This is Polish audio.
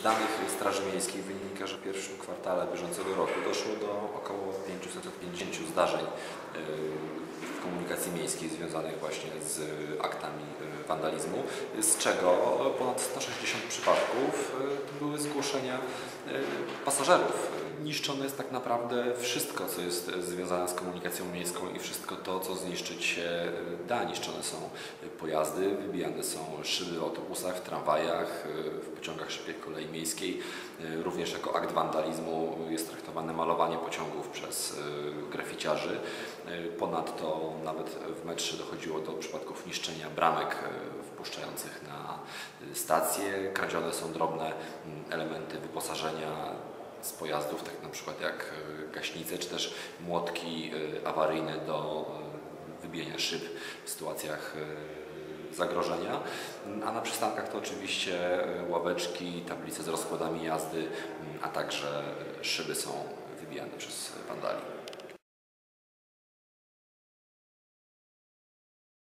Z danych Straży Miejskiej wynika, że w pierwszym kwartale bieżącego roku doszło do około 550 zdarzeń yy, w komunikacji miejskiej związanych właśnie z aktami yy, wandalizmu, z czego ponad 160 przypadków yy, to były zgłoszenia pasażerów. Niszczone jest tak naprawdę wszystko, co jest związane z komunikacją miejską i wszystko to, co zniszczyć się da. Niszczone są pojazdy, wybijane są szyby w autobusach, w tramwajach, w pociągach szybkiej kolei miejskiej. Również jako akt wandalizmu jest traktowane malowanie pociągów przez graficiarzy. Ponadto nawet w metrze dochodziło do przypadków niszczenia bramek wpuszczających na stacje. Kradzione są drobne elementy wyposażenia z pojazdów, tak na przykład jak gaśnice, czy też młotki awaryjne do wybijania szyb w sytuacjach zagrożenia. A na przystankach to oczywiście ławeczki, tablice z rozkładami jazdy, a także szyby są wybijane przez wandali.